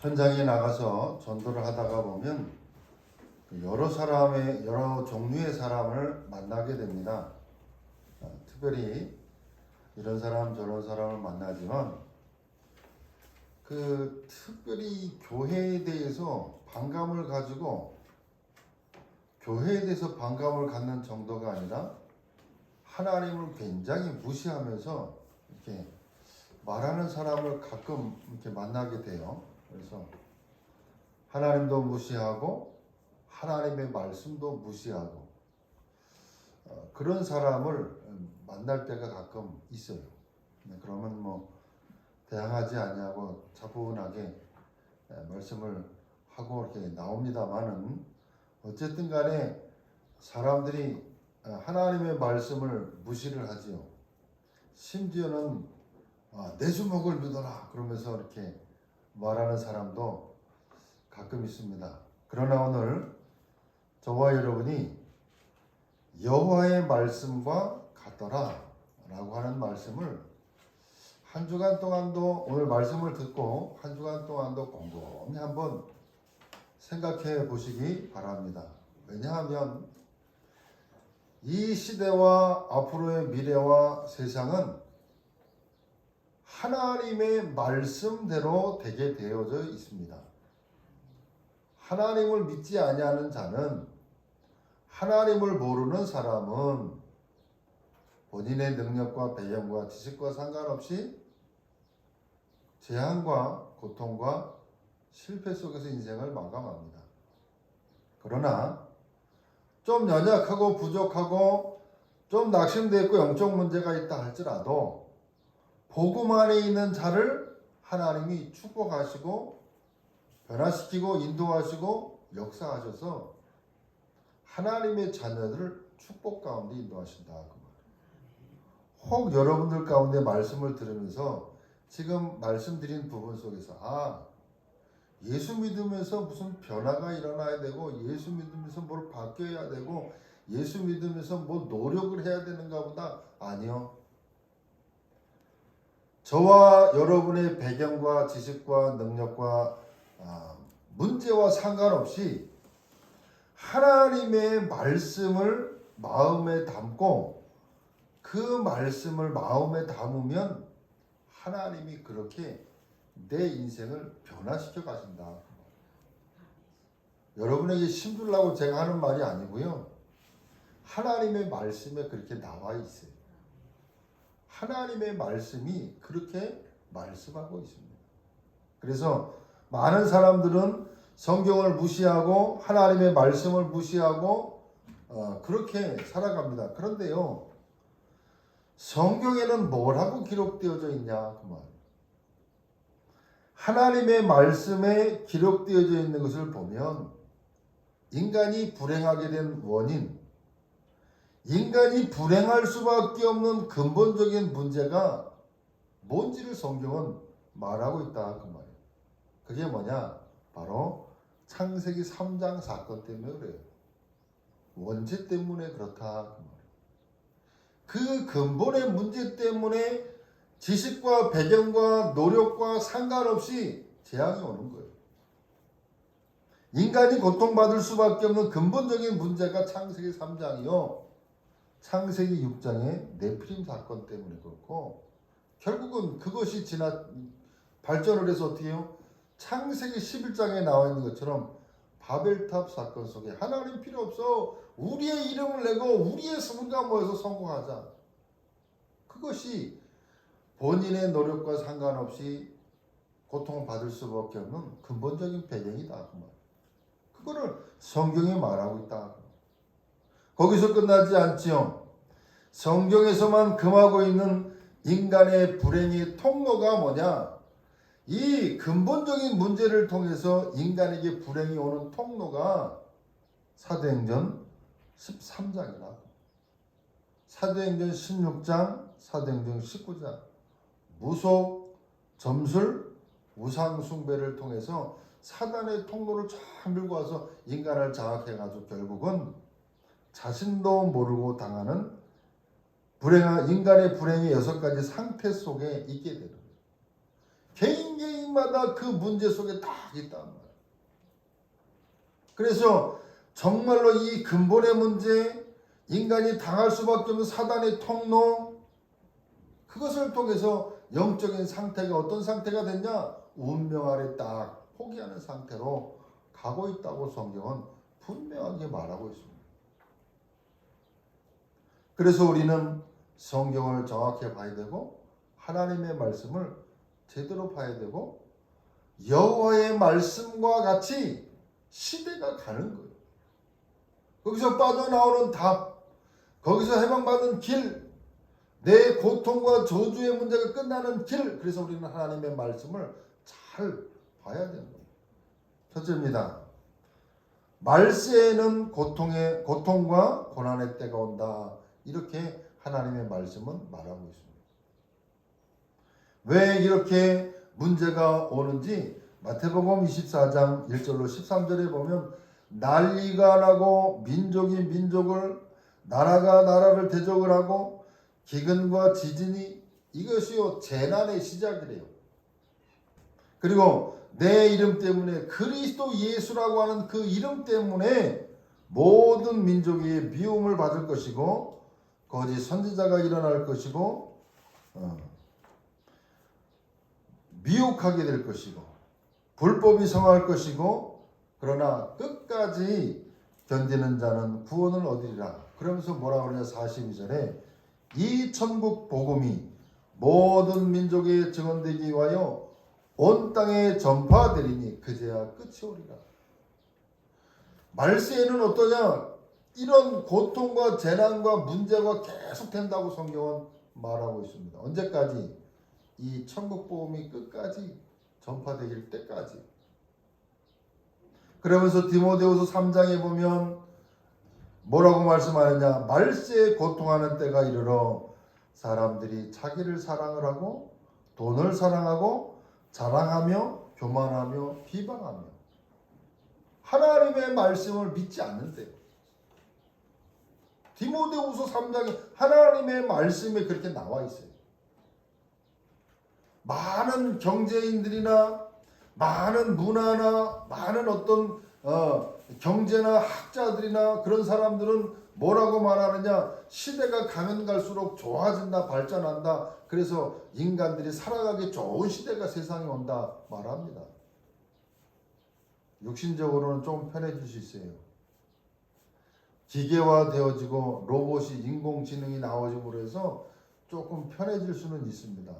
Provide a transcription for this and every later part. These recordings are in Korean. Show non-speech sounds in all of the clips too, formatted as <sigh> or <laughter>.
현장에 나가서 전도를 하다가 보면 그 여러 사람의 여러 종류의 사람을 만나게 됩니다. 어, 특별히 이런 사람 저런 사람을 만나지만 그 특별히 교회에 대해서 반감을 가지고 교회에 대해서 반감을 갖는 정도가 아니라 하나님을 굉장히 무시하면서 이렇게 말하는 사람을 가끔 이렇게 만나게 돼요. 그래서 하나님도 무시하고 하나님의 말씀도 무시하고 어, 그런 사람을 음, 만날 때가 가끔 있어요. 네, 그러면 뭐 대항하지 아니하고 차분하게 에, 말씀을 하고 이렇게 나옵니다만은 어쨌든 간에 사람들이 어, 하나님의 말씀을 무시를 하지요. 심지어는 아, 내 주먹을 믿어라 그러면서 이렇게 말하는 사람도 가끔 있습니다. 그러나 오늘 저와 여러분이 여호와의 말씀과 같더라 라고 하는 말씀을 한 주간 동안도 오늘 말씀을 듣고 한 주간 동안도 곰곰이 한번 생각해 보시기 바랍니다. 왜냐하면 이 시대와 앞으로의 미래와 세상은 하나님의 말씀대로 되게 되어져 있습니다. 하나님을 믿지 아니하는 자는 하나님을 모르는 사람은 본인의 능력과 배경과 지식과 상관없이 재앙과 고통과 실패 속에서 인생을 마감합니다. 그러나 좀 연약하고 부족하고 좀 낙심되어 있고 영적 문제가 있다 할지라도 복음 안에 있는 자를 하나님이 축복하시고 변화시키고 인도하시고 역사하셔서 하나님의 자녀들을 축복 가운데 인도하신다 그 말. 혹 여러분들 가운데 말씀을 들으면서 지금 말씀드린 부분 속에서 아 예수 믿으면서 무슨 변화가 일어나야 되고 예수 믿으면서 뭘 바뀌어야 되고 예수 믿으면서 뭐 노력을 해야 되는가 보다 아니요. 저와 여러분의 배경과 지식과 능력과 아, 문제와 상관없이 하나님의 말씀을 마음에 담고 그 말씀을 마음에 담으면 하나님이 그렇게 내 인생을 변화시켜 가신다. 여러분에게 힘들라고 제가 하는 말이 아니고요. 하나님의 말씀에 그렇게 나와 있어요. 하나님의 말씀이 그렇게 말씀하고 있습니다. 그래서 많은 사람들은 성경을 무시하고 하나님의 말씀을 무시하고 어, 그렇게 살아갑니다. 그런데요, 성경에는 뭐라고 기록되어져 있냐 그 말. 하나님의 말씀에 기록되어져 있는 것을 보면 인간이 불행하게 된 원인, 인간이 불행할 수밖에 없는 근본적인 문제가 뭔지를 성경은 말하고 있다 그 말이에요. 그게 뭐냐? 바로 창세기 3장 사건 때문에 그래요. 원죄 때문에 그렇다 그 말이에요. 그 근본의 문제 때문에 지식과 배경과 노력과 상관없이 재앙이 오는 거예요. 인간이 고통받을 수밖에 없는 근본적인 문제가 창세기 3장이요. 창세기 6장의 네프림 사건 때문에 그렇고 결국은 그것이 지나 발전을 해서 어떻게 해요? 창세기 11장에 나와 있는 것처럼 바벨탑 사건 속에 하나님 필요 없어 우리의 이름을 내고 우리의 수분과 모여서 성공하자 그것이 본인의 노력과 상관없이 고통을 받을 수밖에 없는 근본적인 배경이다 그 말. 그거를 성경이 말하고 있다. 거기서 끝나지 않지요. 성경에서만 금하고 있는 인간의 불행의 통로가 뭐냐? 이 근본적인 문제를 통해서 인간에게 불행이 오는 통로가 사도행전 13장이다. 사도행전 16장, 사도행전 19장. 무속, 점술, 우상숭배를 통해서 사단의 통로를 쫙 밀고 와서 인간을 장악해가지고 결국은 자신도 모르고 당하는 불행한 인간의 불행의 여섯 가지 상태 속에 있게 되는 거예요. 개인 개인마다 그 문제 속에 딱 있단 말이에요. 그래서 정말로 이 근본의 문제, 인간이 당할 수밖에 없는 사단의 통로, 그것을 통해서 영적인 상태가 어떤 상태가 됐냐? 운명 아래 딱 포기하는 상태로 가고 있다고 성경은 분명하게 말하고 있습니다. 그래서 우리는 성경을 정확히 봐야 되고 하나님의 말씀을 제대로 봐야 되고 여호와의 말씀과 같이 시대가 가는 거예요. 거기서 빠져나오는 답, 거기서 해방받는 길, 내 고통과 저주의 문제가 끝나는 길. 그래서 우리는 하나님의 말씀을 잘 봐야 되는 거예요. 첫째입니다. 말세에는 고통의 고통과 고난의 때가 온다. 이렇게 하나님의 말씀은 말하고 있습니다. 왜 이렇게 문제가 오는지 마태복음 24장 1절로 13절에 보면 난리가 나고 민족이 민족을 나라가 나라를 대적을 하고 기근과 지진이 이것이요 재난의 시작이래요. 그리고 내 이름 때문에 그리스도 예수라고 하는 그 이름 때문에 모든 민족이 미움을 받을 것이고 거짓 선지자가 일어날 것이고 어, 미혹하게 될 것이고 불법이 성할 것이고 그러나 끝까지 견디는 자는 구원을 얻으리라. 그러면서 뭐라 그러냐 42절에 이 천국 복음이 모든 민족에 증언되기 위하여 온 땅에 전파되리니 그제야 끝이 오리라. 말세에는 어떠냐? 이런 고통과 재난과 문제가 계속된다고 성경은 말하고 있습니다. 언제까지? 이 천국 복음이 끝까지 전파되길 때까지. 그러면서 디모데후서 3장에 보면 뭐라고 말씀하느냐? 말세에 고통하는 때가 이르러 사람들이 자기를 사랑을 하고 돈을 사랑하고 자랑하며 교만하며 비방하며 하나님의 말씀을 믿지 않는데요. 디모데후서 3장에 하나님의 말씀에 그렇게 나와 있어요. 많은 경제인들이나 많은 문화나 많은 어떤 어, 경제나 학자들이나 그런 사람들은 뭐라고 말하느냐? 시대가 가면 갈수록 좋아진다 발전한다. 그래서 인간들이 살아가기 좋은 시대가 세상에 온다 말합니다. 육신적으로는 좀 편해질 수 있어요 기계화 되어지고 로봇이 인공지능이 나와줌으로 해서 조금 편해질 수는 있습니다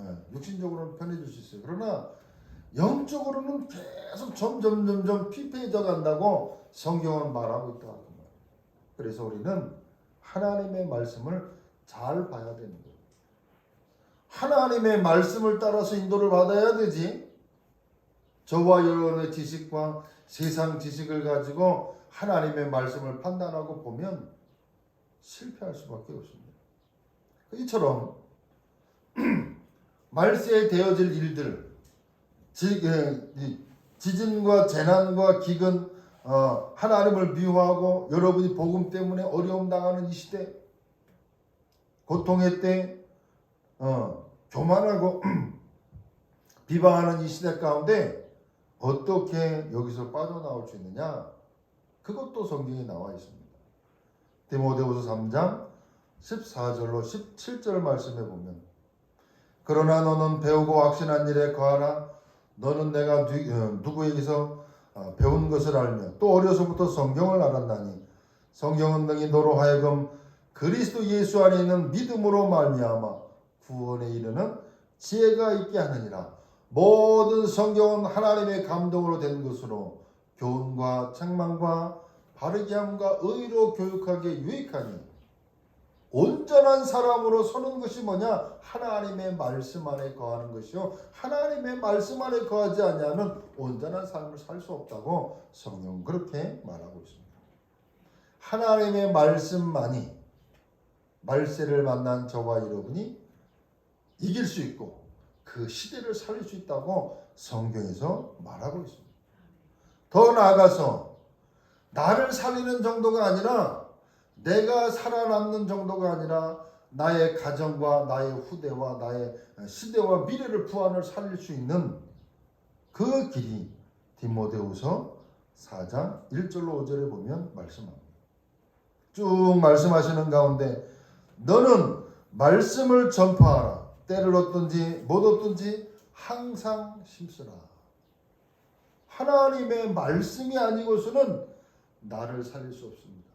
예, 육신적으로는 편해질 수 있어요 그러나 영적으로는 계속 점점 점점 피폐해져 간다고 성경은 말하고 있다. 그래서 우리는 하나님의 말씀을 잘 봐야 되는 거예요. 하나님의 말씀을 따라서 인도를 받아야 되지. 저와 여러분의 지식과 세상 지식을 가지고 하나님의 말씀을 판단하고 보면 실패할 수밖에 없습니다. 이처럼 <clears throat> 말세에 되어질 일들 지, 지진과 재난과 기근 어, 하나님을 미워하고 여러분이 복음 때문에 어려움 당하는 이 시대 고통의 때 어, 교만하고 <clears throat> 비방하는 이 시대 가운데 어떻게 여기서 빠져나올 수 있느냐 그것도 성경에 나와 있습니다. 디모데후서 3장 14절로 17절 말씀에 보면 그러나 너는 배우고 확신한 일에 거하라 너는 내가 어, 누구에게서 어, 배운 것을 알며 또 어려서부터 성경을 알았나니 성경은 능히 너로 하여금 그리스도 예수 안에 있는 믿음으로 말미암아 구원에 이르는 지혜가 있게 하느니라 모든 성경은 하나님의 감동으로 된 것으로 교훈과 책망과 바르게 함과 의로 교육하게 유익하니 온전한 사람으로 서는 것이 뭐냐? 하나님의 말씀 안에 거하는 것이요. 하나님의 말씀 안에 거하지 않으면 온전한 삶을 살 수 없다고 성경 그렇게 말하고 있습니다. 하나님의 말씀만이 말세를 만난 저와 여러분이 이길 수 있고 그 시대를 살릴 수 있다고 성경에서 말하고 있습니다. 더 나아가서 나를 살리는 정도가 아니라 내가 살아남는 정도가 아니라 나의 가정과 나의 후대와 나의 시대와 미래를 부안을 살릴 수 있는 그 길이 디모데후서 4장 1절로 5절에 보면 말씀합니다. 쭉 말씀하시는 가운데 너는 말씀을 전파하라. 때를 얻든지 못 얻든지 항상 심쓰라. 하나님의 말씀이 아니고서는 나를 살릴 수 없습니다.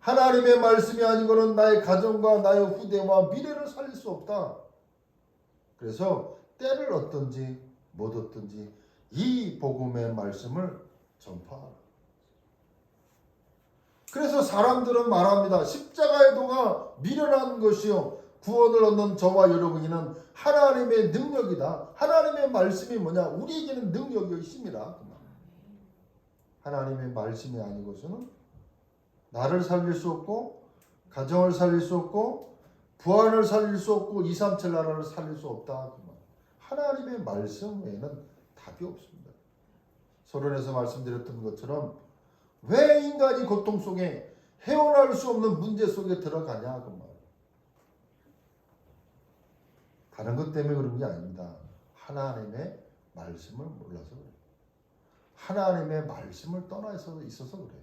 하나님의 말씀이 아니고는 나의 가정과 나의 후대와 미래를 살릴 수 없다. 그래서 때를 얻든지 못 얻든지 이 복음의 말씀을 전파하라. 그래서 사람들은 말합니다. 십자가의 도가 미련한 것이요. 구원을 얻는 저와 여러분이는 하나님의 능력이다. 하나님의 말씀이 뭐냐? 우리에게는 능력이 있습니다. 하나님의 말씀이 아니고서는 나를 살릴 수 없고 가정을 살릴 수 없고 부안을 살릴 수 없고 2, 3, 7 나라를 살릴 수 없다. 그 말. 하나님의 말씀 외에는 답이 없습니다. 서론에서 말씀드렸던 것처럼 왜 인간이 고통 속에 헤어날 수 없는 문제 속에 들어가냐 그 말. 다른 것 때문에 그런 게 아닙니다. 하나님의 말씀을 몰라서 그래요. 하나님의 말씀을 떠나 있어서 있어서 그래요.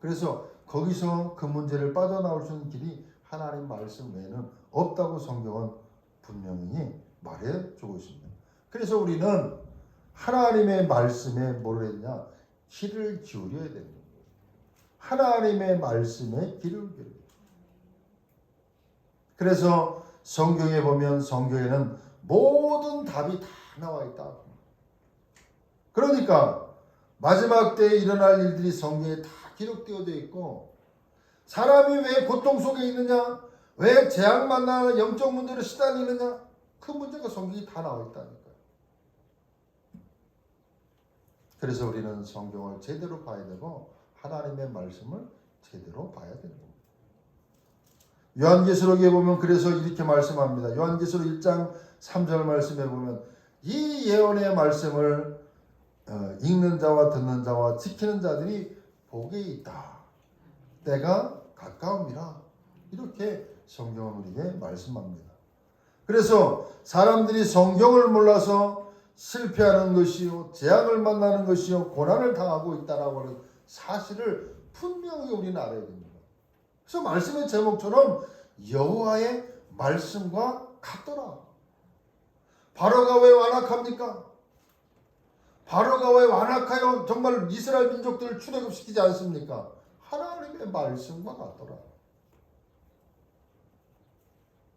그래서 거기서 그 문제를 빠져나올 수 있는 길이 하나님 말씀 외에는 없다고 성경은 분명히 말해 주고 있습니다. 그래서 우리는 하나님의 말씀에 뭘 했냐? 귀를 기울여야 거예요. 하나님의 말씀에 귀를 기울여야. 그래서 성경에 보면 성경에는 모든 답이 다 나와 있다. 그러니까 마지막 때에 일어날 일들이 성경에 다 기록되어져 있고 사람이 왜 고통 속에 있느냐? 왜 재앙 만나는 영적 문제로 시달리느냐? 그 문제가 성경이 다 나와 있다니까요. 그래서 우리는 성경을 제대로 봐야 되고 하나님의 말씀을 제대로 봐야 되는 겁니다. 요한계시록에 보면 그래서 이렇게 말씀합니다. 요한계시록 1장 3절 말씀에 보면 이 예언의 말씀을 어, 읽는 자와 듣는 자와 지키는 자들이 복에 있다. 때가 가까움이라. 이렇게 성경은 우리에게 말씀합니다. 그래서 사람들이 성경을 몰라서 실패하는 것이요, 재앙을 만나는 것이요, 고난을 당하고 있다라고 하는 사실을 분명히 우리는 알아야 됩니다. 그래서 말씀의 제목처럼 여호와의 말씀과 같더라. 바로가 왜 완악합니까? 바로가 왜 완악하여 정말 이스라엘 민족들을 출애굽시키지 않습니까? 하나님의 말씀과 같더라.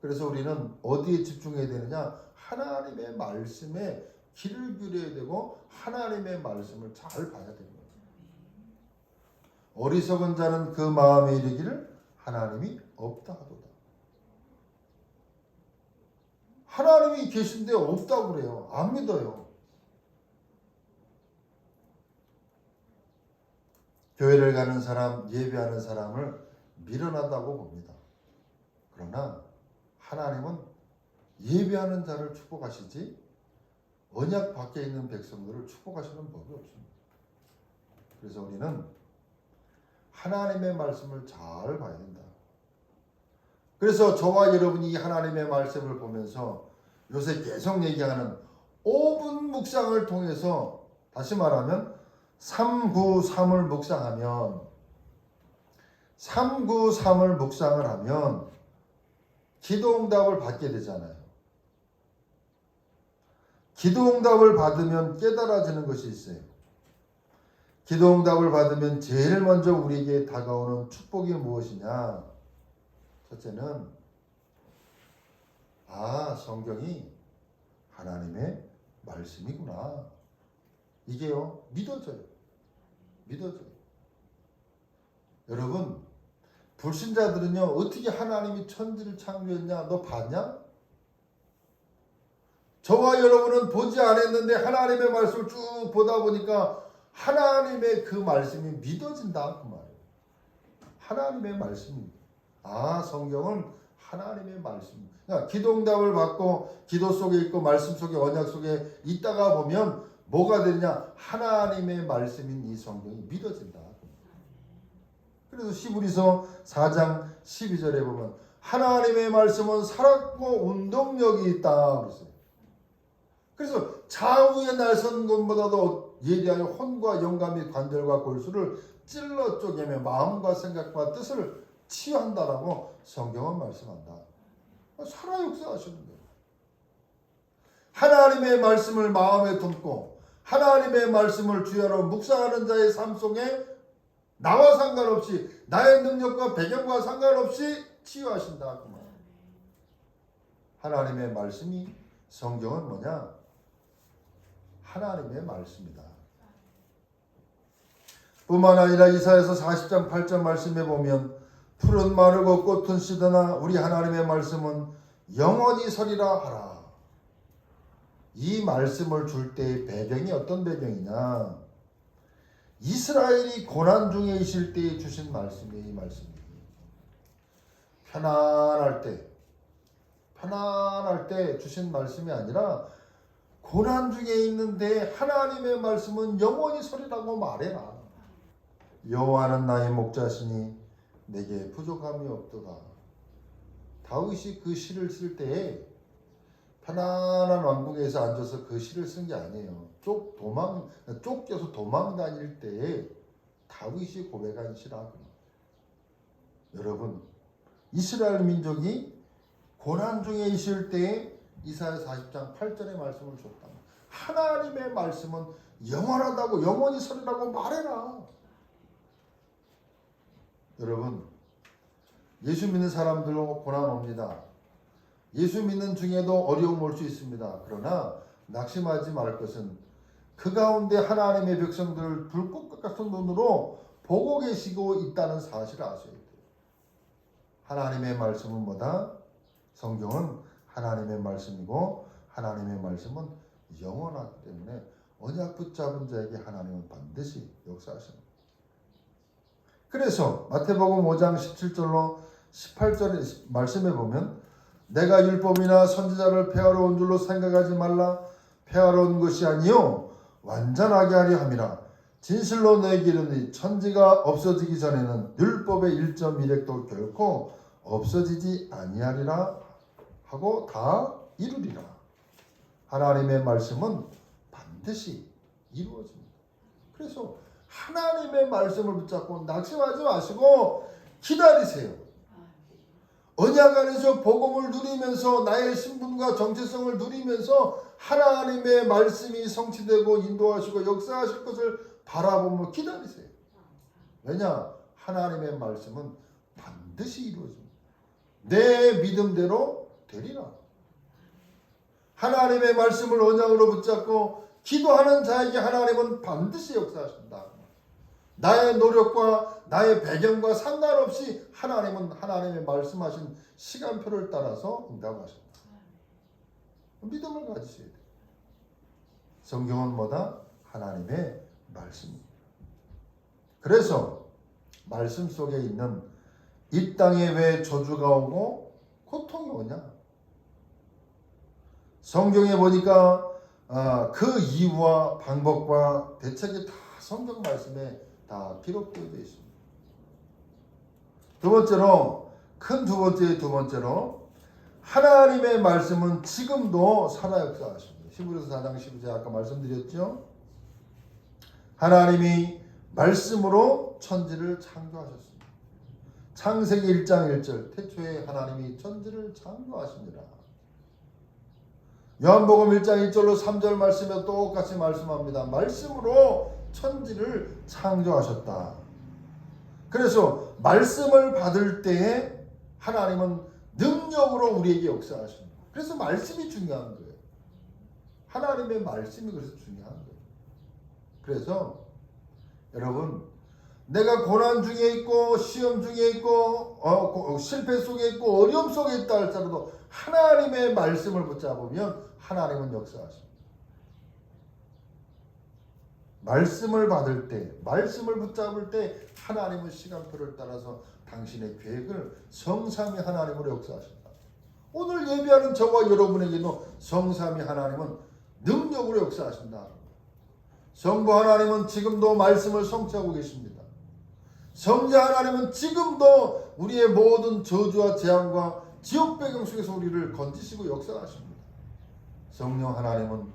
그래서 우리는 어디에 집중해야 되느냐? 하나님의 말씀에 귀를 기울여야 되고 하나님의 말씀을 잘 봐야 거예요. 어리석은 자는 그 마음에 이르기를 하나님이 없다 하도다. 하나님이 계신데 없다고 그래요. 안 믿어요. 교회를 가는 사람, 예배하는 사람을 미련하다고 봅니다. 그러나 하나님은 예배하는 자를 축복하시지 언약 밖에 있는 백성들을 축복하시는 법이 없습니다. 그래서 우리는 하나님의 말씀을 잘 봐야 된다. 그래서 저와 여러분이 하나님의 말씀을 보면서 요새 계속 얘기하는 5분 묵상을 통해서 다시 말하면 393을 묵상하면 393을 묵상을 하면 기도 응답을 받게 되잖아요. 기도 응답을 받으면 깨달아지는 것이 있어요. 기도 응답을 받으면 제일 먼저 우리에게 다가오는 축복이 무엇이냐? 첫째는 아, 성경이 하나님의 말씀이구나. 이게요, 믿어져요. 믿어져요. 여러분, 불신자들은요, 어떻게 하나님이 천지를 창조했냐? 너 봤냐? 저와 여러분은 보지 않았는데 하나님의 말씀을 쭉 보다 보니까 하나님의 그 말씀이 믿어진다. 그 말이에요. 하나님의 말씀입니다. 아, 성경은 하나님의 말씀. 그러니까 기도응답을 받고 기도 속에 있고 말씀 속에 언약 속에 있다가 보면 뭐가 되냐? 하나님의 말씀인 이 성경이 믿어진다. 그래서 시브리서 4장 12절에 보면 하나님의 말씀은 살았고 운동력이 있다 그랬어요. 그래서 좌우에 날선 것보다도 예리하여 혼과 영감이 관절과 골수를 찔러 쪼개며 마음과 생각과 뜻을 치유한다라고 성경은 말씀한다. 살아 역사하시는 거예요. 하나님의 말씀을 마음에 품고 하나님의 말씀을 주야로 묵상하는 자의 삶 속에 나와 상관없이 나의 능력과 배경과 상관없이 치유하신다. 그 말. 하나님의 말씀이 성경은 뭐냐? 하나님의 말씀이다. 뿐만 아니라 이사에서 40장 8절 말씀에 보면 푸른 마르고 꽃은 시드나 우리 하나님의 말씀은 영원히 서리라 하라. 이 말씀을 줄 때의 배경이 어떤 배경이냐? 이스라엘이 고난 중에 있을 때 주신 말씀이에요, 이 말씀이. 편안할 때, 편안할 때 주신 말씀이 아니라 고난 중에 있는데 하나님의 말씀은 영원히 서리라고 말해라. 여호와는 나의 목자시니 내게 부족함이 없도다. 다윗이 그 시를 쓸 때에 편안한 왕궁에서 앉아서 그 시를 쓴 게 아니에요. 쫓 도망 쫓겨서 도망 다닐 때에 다윗이 고백한 시라. 여러분 이스라엘 민족이 고난 중에 있을 때에 이사야 40장 8절의 말씀을 줬다. 하나님의 말씀은 영원하다고 영원히 서리라고 말해라. 여러분 예수 믿는 사람들로 고난 옵니다. 예수 믿는 중에도 어려움 올 수 있습니다. 그러나 낙심하지 말 것은 그 가운데 하나님의 백성들 불꽃 같은 눈으로 보고 계시고 있다는 사실을 아셔야 돼요. 하나님의 말씀은 뭐다? 성경은 하나님의 말씀이고 하나님의 말씀은 영원하기 때문에 언약 붙잡은 자에게 하나님은 반드시 역사하십니다. 그래서 마태복음 5장 17절로 18절의 말씀에 보면 내가 율법이나 선지자를 폐하러 온 줄로 생각하지 말라 폐하러 온 것이 아니요 완전하게 하려 함이라 진실로 내게 이르니 천지가 없어지기 전에는 율법의 1.1획도 결코 없어지지 아니하리라 하고 다 이루리라 하나님의 말씀은 반드시 이루어집니다. 그래서 하나님의 말씀을 붙잡고 낙심하지 마시고 기다리세요. 언약 안에서 복음을 누리면서 나의 신분과 정체성을 누리면서 하나님의 말씀이 성취되고 인도하시고 역사하실 것을 바라보며 기다리세요. 왜냐? 하나님의 말씀은 반드시 이루어집니다. 내 믿음대로 되리라. 하나님의 말씀을 언약으로 붙잡고 기도하는 자에게 하나님은 반드시 역사하신다. 나의 노력과 나의 배경과 상관없이 하나님은 하나님의 말씀하신 시간표를 따라서 응답하신다. 믿음을 가지셔야 돼요. 성경은 뭐다? 하나님의 말씀입니다. 그래서 말씀 속에 있는 이 땅에 왜 저주가 오고 고통이 오냐? 성경에 보니까 아, 그 이유와 방법과 대책이 다 성경 말씀에 다 기록되어 있습니다. 두 번째로 큰 두 번째 두 번째로 하나님의 말씀은 지금도 살아 역사하십니다. 히브리서 4장 12절 아까 말씀드렸죠. 하나님이 말씀으로 천지를 창조하셨습니다. 창세기 1장 1절 태초에 하나님이 천지를 창조하십니다. 요한복음 1장 1절로 3절 말씀에 똑같이 말씀합니다. 말씀으로 천지를 창조하셨다. 그래서 말씀을 받을 때에 하나님은 능력으로 우리에게 역사하십니다. 그래서 말씀이 중요한 거예요. 하나님의 말씀이 그래서 중요한 거예요. 그래서 여러분 내가 고난 중에 있고 시험 중에 있고 어, 실패 속에 있고 어려움 속에 있다 할지라도 하나님의 말씀을 붙잡으면 하나님은 역사하십니다. 말씀을 받을 때, 말씀을 붙잡을 때 하나님은 시간표를 따라서 당신의 계획을 성삼위 하나님으로 역사하신다. 오늘 예배하는 저와 여러분에게도 성삼위 하나님은 능력으로 역사하신다. 성부 하나님은 지금도 말씀을 성취하고 계십니다. 성자 하나님은 지금도 우리의 모든 저주와 재앙과 지옥 배경 속에서 우리를 건지시고 역사하십니다. 성령 하나님은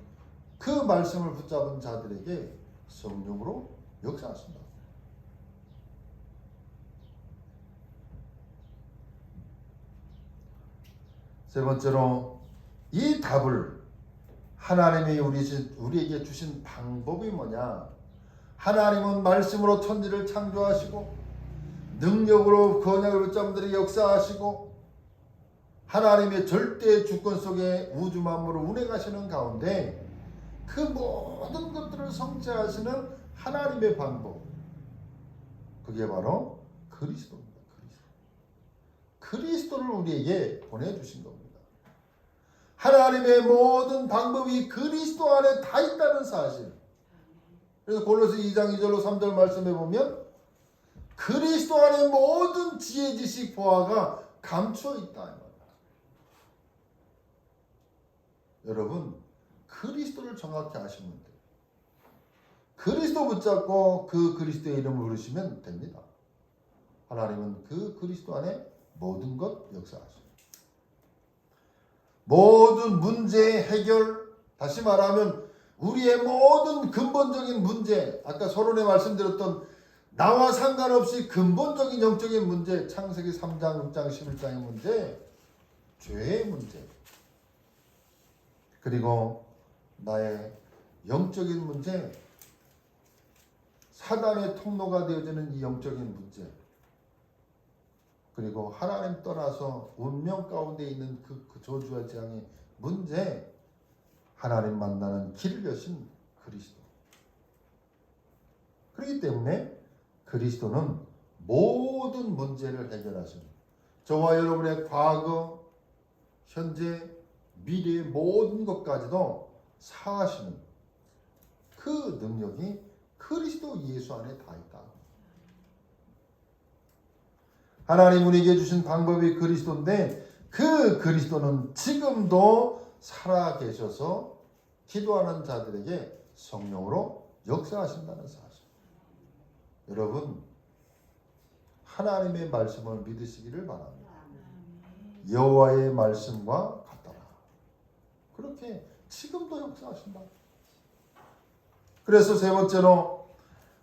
그 말씀을 붙잡은 자들에게 성령으로 역사하신다. 세 번째로 이 답을 하나님이 우리, 우리에게 주신 방법이 뭐냐? 하나님은 말씀으로 천지를 창조하시고 능력으로 건약을 붙잡들이 역사하시고 하나님의 절대 주권 속에 우주 만물을 운행하시는 가운데 그 모든 것들을 성취하시는 하나님의 방법 그게 바로 그리스도입니다. 그리스도. 그리스도 를 우리에게 보내주신 겁니다. 하나님의 모든 방법이 그리스도 안에 다 있다는 사실. 그래서 골로새 2장 2절로 3절 말씀해 보면 그리스도 안에 모든 지혜 지식 보화가 감추어 있다. 여러분 그리스도를 정확히 아시면 돼요. 그리스도 붙잡고 그 그리스도의 이름을 부르시면 됩니다. 하나님은 그 그리스도 안에 모든 것 역사하십니다. 모든 문제의 해결, 다시 말하면 우리의 모든 근본적인 문제, 아까 서론에 말씀드렸던 나와 상관없이 근본적인 영적인 문제, 창세기 3장, 6장, 11장의 문제, 죄의 문제, 그리고 나의 영적인 문제, 사단의 통로가 되어지는 이 영적인 문제, 그리고 하나님 떠나서 운명 가운데 있는 그, 그 저주와 재앙의 문제, 하나님 만나는 길을 여신 그리스도. 그렇기 때문에 그리스도는 모든 문제를 해결하십니다. 저와 여러분의 과거, 현재, 미래의 모든 것까지도 사하시는 그 능력이 그리스도 예수 안에 다 있다. 하나님 우리에게 주신 방법이 그리스도인데 그 그리스도는 지금도 살아 계셔서 기도하는 자들에게 성령으로 역사하신다는 사실. 여러분 하나님의 말씀을 믿으시기를 바랍니다. 여호와의 말씀과 같더라. 그렇게 지금도 역사하신다. 그래서 세 번째로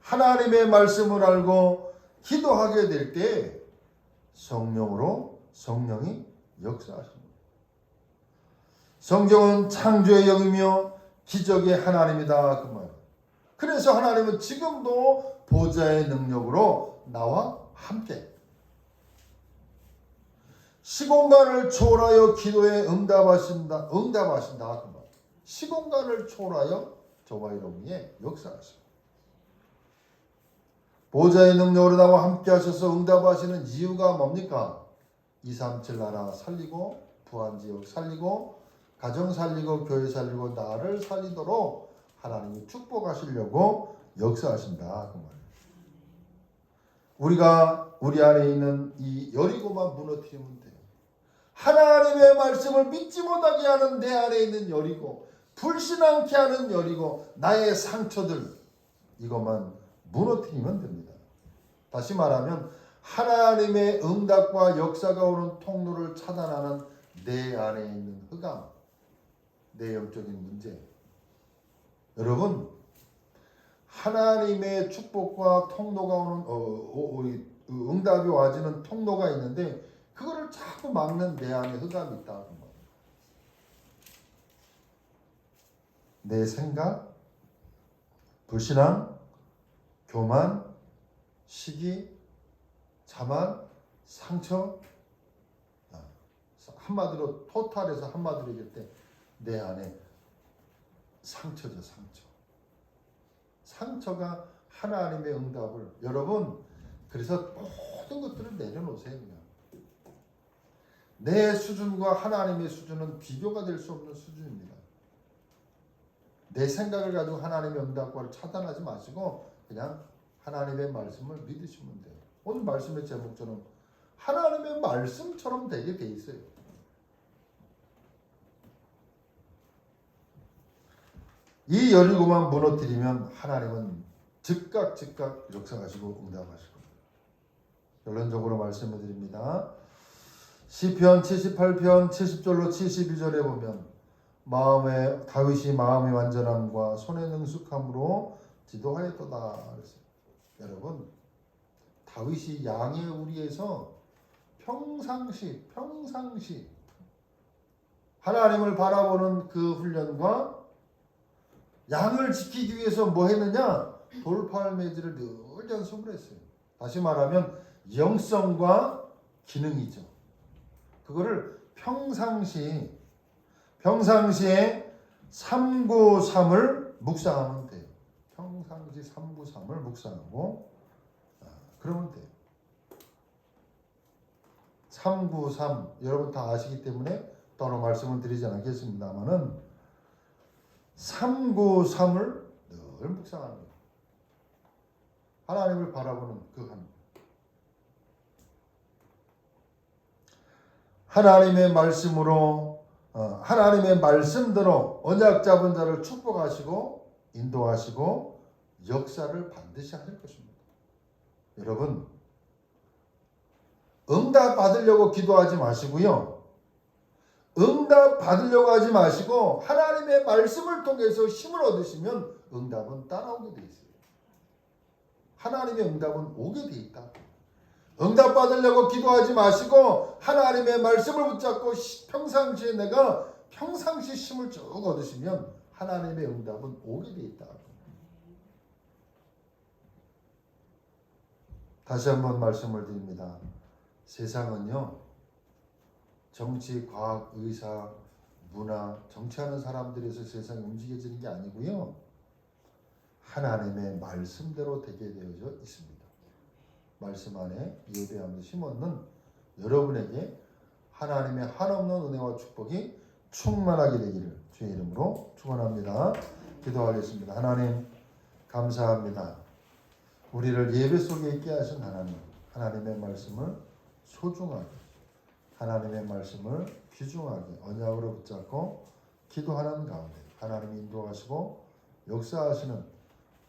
하나님의 말씀을 알고 기도하게 될 때 성령으로 성령이 역사하십니다. 성경은 창조의 영이며 기적의 하나님이다 그 말. 그래서 하나님은 지금도 보좌의 능력으로 나와 함께 시공간을 초월하여 기도에 응답하신다. 응답하신다 그 말. 시공간을 초월하여 저와 여러분의 역사하십니다. 보좌의 능력으로 나와 함께 하셔서 응답하시는 이유가 뭡니까? 237 나라 살리고 부안지역 살리고 가정 살리고 교회 살리고 나를 살리도록 하나님이 축복하시려고 역사하신다 그. 우리가 우리 안에 있는 이 여리고만 무너뜨리면 돼요. 하나님의 말씀을 믿지 못하게 하는 내 안에 있는 여리고 불신앙케 하는 여리고 나의 상처들 이것만 무너뜨리면 됩니다. 다시 말하면 하나님의 응답과 역사가 오는 통로를 차단하는 내 안에 있는 흑암, 내 영적인 문제. 여러분, 하나님의 축복과 통로가 오는 어, 어, 어, 응답이 와지는 통로가 있는데 그거를 자꾸 막는 내 안에 흑암이 있다. 내 생각, 불신앙, 교만, 시기, 자만, 상처, 아, 한마디로 토탈해서 한마디로 얘기할 때 내 안에 상처죠 상처. 상처가 하나님의 응답을 여러분 그래서 모든 것들을 내려놓으세요 그냥. 내 수준과 하나님의 수준은 비교가 될 수 없는 수준입니다. 내 생각을 가지고 하나님의 응답과를 차단하지 마시고 그냥 하나님의 말씀을 믿으시면 돼요. 오늘 말씀의 제목처럼 하나님의 말씀처럼 되게 돼 있어요. 이 열일곱만 무너뜨리면 하나님은 즉각 즉각 역사하시고 응답하시고 결론적으로 말씀을 드립니다. 시편 78편 70절로 72절에 보면 마음의 다윗이 마음의 완전함과 손의 능숙함으로 지도하였도다. 여러분 다윗이 양의 우리에서 평상시 평상시 하나님을 바라보는 그 훈련과 양을 지키기 위해서 뭐 했느냐 돌팔 매질을 늘 연습을 했어요. 다시 말하면 영성과 기능이죠. 그거를 평상시 평상시에 393을 묵상하면 돼요. 평상시 393을 묵상하고 아, 그러면 돼요. 393 여러분 다 아시기 때문에 따로 말씀을 드리지 않겠습니다만은 393을 늘 묵상합니다. 하나님을 바라보는 그 한. 하나님의 말씀으로 어, 하나님의 말씀대로 언약 잡은 자를 축복하시고 인도하시고 역사를 반드시 하실 것입니다. 여러분 응답 받으려고 기도하지 마시고요. 응답 받으려고 하지 마시고 하나님의 말씀을 통해서 힘을 얻으시면 응답은 따라오게 돼 있어요. 하나님의 응답은 오게 돼 있다. 응답 받으려고 기도하지 마시고 하나님의 말씀을 붙잡고 시- 평상시에 내가 평상시 힘을 쭉 얻으시면 하나님의 응답은 오게 돼 있다. 다시 한번 말씀을 드립니다. 세상은요. 정치, 과학, 의사, 문화, 정치하는 사람들에서 세상이 움직여지는 게 아니고요. 하나님의 말씀대로 되게 되어져 있습니다. 말씀 안에 예배하면서 힘없는 여러분에게 하나님의 한없는 은혜와 축복이 충만하게 되기를 주의 이름으로 축원합니다. 기도하겠습니다. 하나님 감사합니다. 우리를 예배 속에 있게 하신 하나님, 하나님의 말씀을 소중하게, 하나님의 말씀을 귀중하게 언약으로 붙잡고 기도하는 가운데 하나님이 인도하시고 역사하시는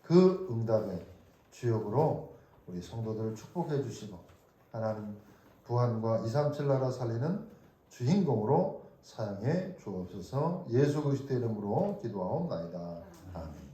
그 응답의 주역으로 우리 성도들을 축복해 주시고 하나님 부활과 237 나라 살리는 주인공으로 사용해 주옵소서 예수 그리스도 이름으로 기도하옵나이다. 아멘.